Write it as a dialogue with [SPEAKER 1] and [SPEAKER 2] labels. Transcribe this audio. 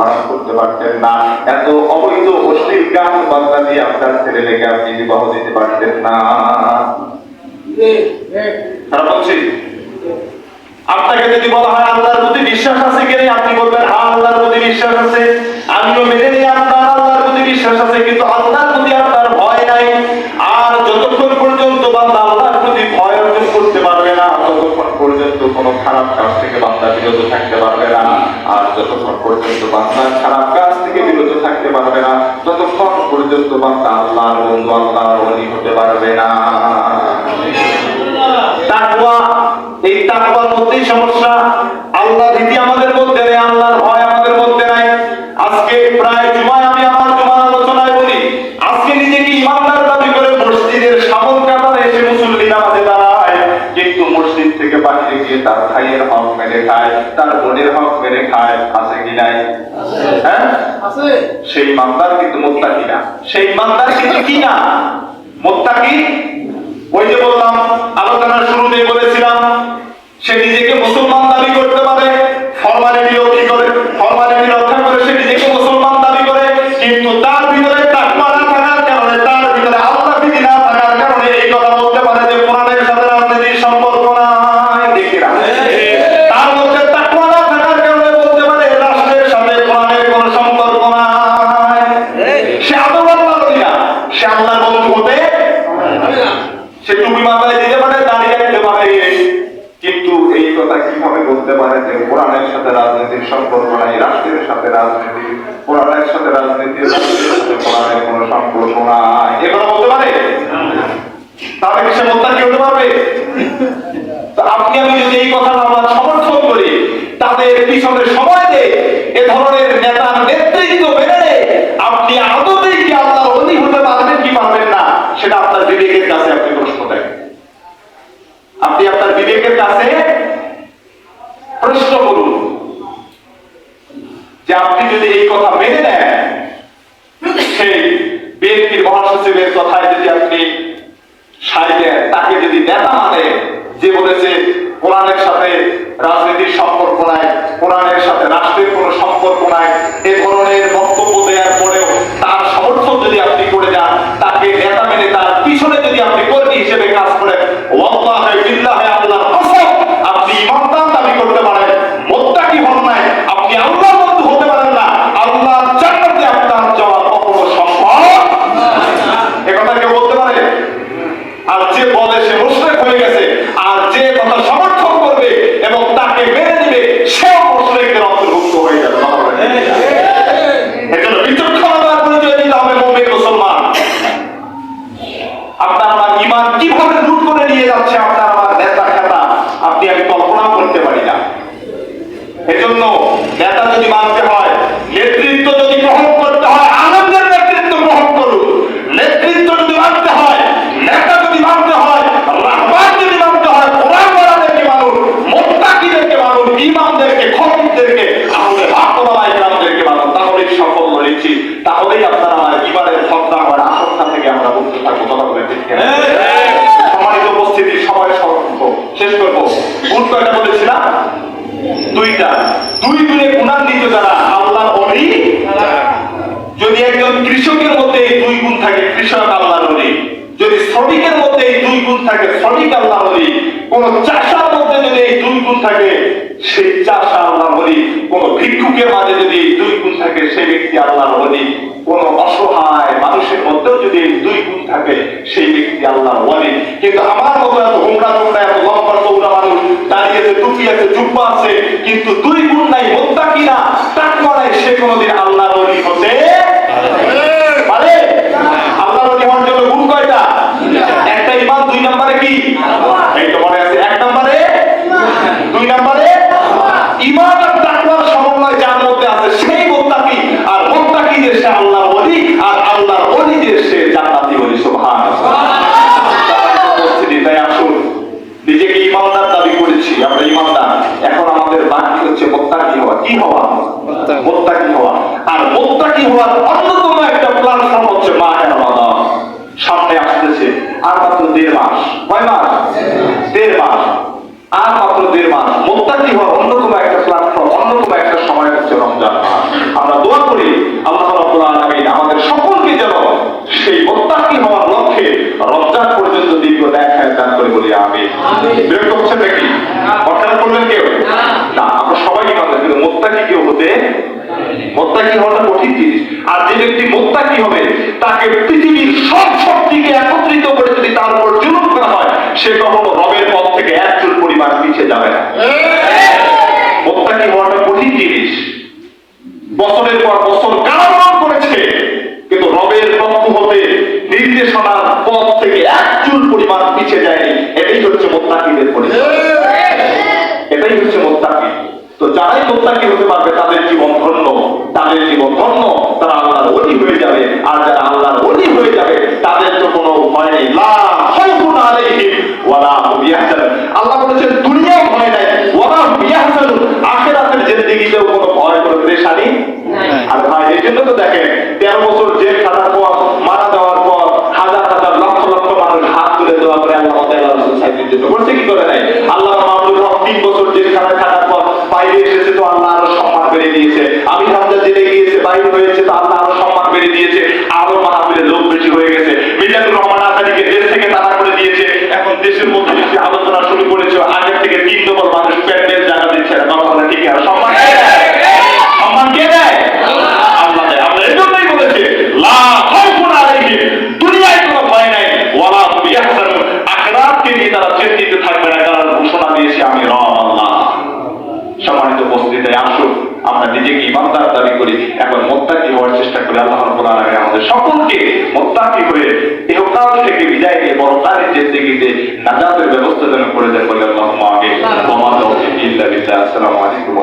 [SPEAKER 1] মারাম করতে পারতেন না। এত অবৈধ অশ্লীল গান বাজনা দিয়ে আপনার ছেলে লেগে আপনি বিবাহ দিতে পারতেন না। আপনাকে যদি বলা হয় আল্লাহর প্রতি বিশ্বাস আছে কি আপনি বলবেন হ্যাঁ আল্লাহর প্রতি বিশ্বাস আছে। আমিও মেনে নিই আপনার, আল্লাহর প্রতি বিশ্বাস আছে, কিন্তু আল্লাহর প্রতি আপনার ভয় নাই। আর যতক্ষণ পর্যন্ত বান্দা আল্লাহর প্রতি ভয় অর্জন করতে পারবে না, ততক্ষণ পর্যন্ত কোনো খারাপ কাজ থেকে বান্দা বিরত থাকতে পারবে না। যতক্ষণ পর্যন্ত বান্দা খারাপ কাজ থেকে বিরত থাকতে পারবে না ততক্ষণ পর্যন্ত বান্দা আল্লাহর বন্ধু, আল্লাহর অলি হতে পারবে না। তাকওয়া, এই তাকওয়ার মধ্যেই সমস্যা। গিয়ে তার ভাইয়ের হক মেরে খায় তার বোনের হক মেরে খায় আছে কি নাই? হ্যাঁ? সেই মামলার কিন্তু মোত্তাকি না। সেই মামলার কিন্তু কি না? মোত্তাকি? ওই যে বললাম আলোচনার শুরুতে বলেছিলাম পারে যে কোরআনের সাথে রাজনীতির সম্পর্ক নাই, রাষ্ট্রের সাথে রাজনীতি, কোরআনের সাথে কোরআনের সম্পর্ক নাই। বলতে পারে? তাহলে কি সে মোত্তাকি হতে পারবে? আপনি, আমি যদি এই কথা আমরা সমর্থন করি, তাদের পিছনে সময় দেয় এ ধরনের নেতার নেতৃত্ব মেনে নেয়, আপনি আদতেই কি আল্লাহর অলি হতে পারবেন কি পারবেন না সেটা আপনার বিবেকের কাছে আপনি প্রশ্ন দেন আপনি আপনার বিবেকের কাছে প্রশ্ন করুন যে আপনি যদি এই কথা মেনে নেন সেই বিএনপির মহাসচিবের কথায় যদি আপনি সাই দেন তাকে যদি নেতা মানে যে বলেছে কোরআনের সাথে রাজনীতির সম্পর্ক নাই কোরআনের সাথে রাষ্ট্রের কোনো সম্পর্ক নাই এ ধরনের বক্তব্য দেওয়ার পরেও তার সমর্থন যদি আপনি করে যান তাকে নেতা মেনে তার পিছনে যদি আপনি কর্মী হিসেবে কাজ করেন ওয়াল্লাহি বিল্লাহি আল্লাহর কসম আপনি ইমানদার দাবি করতে পারেন মোত্তাকি হন নাই আপনি আল্লাহর বন্ধু হতে পারেন না আল্লাহর জান্নাতে আপনার যাওয়া কখনো সম্ভব এ কথা কেউ বলতে পারে আর যে বলে সে মুশরিক হয়ে গেছে আর যে কথা সমর্থন করবে এবং তাকে মেনে নেবে সেও মুশরিকদের অন্তর্ভুক্ত হয়ে যাবে কথা বলেন। এজন্য বিচক্ষণতার পরিচয় দিতে হবে মুমিন মুসলমান আপনার আমার ইমান কীভাবে লুট করে নিয়ে যাচ্ছে আপনার আমার নেতা খেতা আপনি আমি কল্পনা করতে পারি না এজন্য নেতা যদি মানতে হয় নেতৃত্ব যদি গ্রহণ করতে হয় আনন্দের নেতৃত্ব গ্রহণ করুন নেতৃত্ব যদি মানতে হয় নেতা যদি মানতে হয় রাহবার যদি মানতে হয় কোরআনওয়ালাদেরকে মানুন মোত্তাকিদেরকে মানুন ইমামদেরকে খতিবদেরকে আমাদের ভাগ্যবালাই গ্রামদেরকে মানুন তাহলেই সফল হয়েছি তাহলেই আপনার আমার ইমানের ভদ্রা হওয়ার আশঙ্কা থেকে আমরা মুক্ত থাকব কথা বলে ঠিক কিনা? সম্মানিত উপস্থিতি সবাই সংরক্ষ শেষ করব। ভুল কয়টা বলেছিলাম? দুইটা। দুই গুণে গুণান্বিত যারা আল্লাহ অলি, যদি একজন কৃষকের মধ্যে এই দুই গুণ থাকে, কৃষক আল্লাহ অলি। যদি শ্রমিকের মধ্যে এই দুই গুণ থাকে, শ্রমিক আল্লাহ অলি। কোন চাষার মধ্যে যদি এই দুই গুণ থাকে, সেই চাষা আল্লাহ অলি। কোন ভিক্ষুকের মাঝে যদি এই দুই গুণ থাকে, সেই ব্যক্তি আল্লাহ অলি। কোন অসহায় মানুষের মধ্যেও যদি এই দুই গুণ থাকে, সেই ব্যক্তি আল্লাহ ওয়ালি কিন্তু আমার মতো এত হুমড়া আছে কিন্তু দুই গুণ নাই মোত্তাকি হওয়া
[SPEAKER 2] মোত্তাকি।
[SPEAKER 1] হওয়া। আর মোত্তাকি হওয়ার অন্যতম একটা প্ল্যাটফর্ম হচ্ছে মাহে রমাদান। সামনে আসতেছে আর মাত্র দেড় মাস। কয় মাস। দেড় মাস। আর মাত্র দেড় মাস। মোত্তাকি হওয়ার অন্যতম হওয়াটা কঠিন জিনিস। আর যে ব্যক্তি মোত্তাকি হবে, তাকে পৃথিবীর সব শক্তিকে একত্রিত করে যদি তার উপর জুলুম করা হয়, সে কখনো রবের পথ থেকে এক চুল পরিমাণ পিছিয়ে যাবে না। মোত্তাকি হওয়াটা কঠিন জিনিস। বছরের পর বছর কারাবরণ করেছে, কিন্তু রবের পক্ষ হতে নির্দেশনার পথ থেকে এক চুল পরিমাণ পিছিয়ে যায়নি। এটাই হচ্ছে মোত্তাকিদের পরিচয় এটাই হচ্ছে মোত্তাকি তো যারাই মোত্তাকি হতে পারবে, তাদের জীবন ধন্য। তাদের জীবন ধন্য, তারা আল্লাহর অলি হয়ে যাবে। আর যারা আল্লাহর অলি হয়ে যাবে, তাদের তো কোনো ইমানদার দাবি করি এখন মোত্তাকি হওয়ার চেষ্টা করি আল্লাহ রব্বুল আলামিন আমাদের সকলকে মোত্তাকি হয়ে ইহকাল থেকে বিদায় দিয়ে বরকারের জিন্দেগিতে নাজাতের ব্যবস্থা যেন করে দেন বলে আল্লাহ। আগে ওয়া আসসালামু আলাইকুম